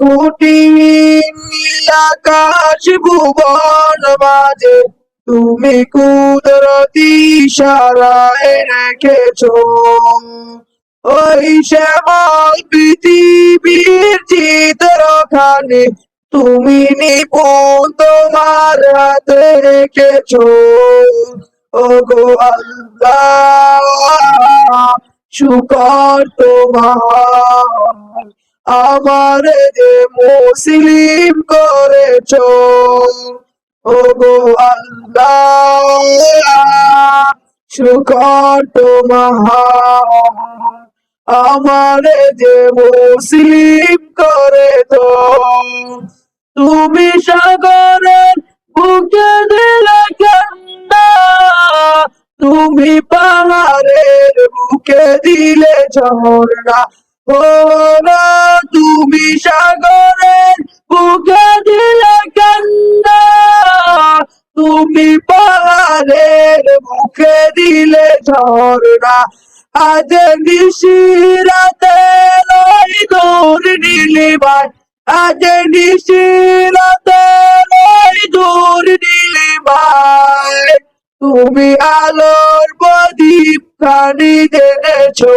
কোটি আকাশ ভুবন মাঝে। তুমি কুদরতি সারায় রেখেছো। ওই শ্যামল পৃথিবীর চিত্রখানে তুমি নিপুণ তোমার হাতে রেখেছো। ও গো আল্লাহ শুকর তোমার। আমার যে মুসলিম করেছ ও গো আল্লাহ আমার যে মুসলিম করে তো তুমি সাগরের বুকে দিলে তুমি পাহাড়ের বুকে দিলে ঝর্ণা। ও তুমি সাগরের বুকে দিলে কান্না। তুমি পাহাড়ের মুখে দিলে ঝর্ণা। আজ নিশিরাতে নয় দূর নীলিমায়। আজ নিশিরাতে নয় দূর নীলিমায়। তুমি আলোর প্রদীপ খানি জেনেছো।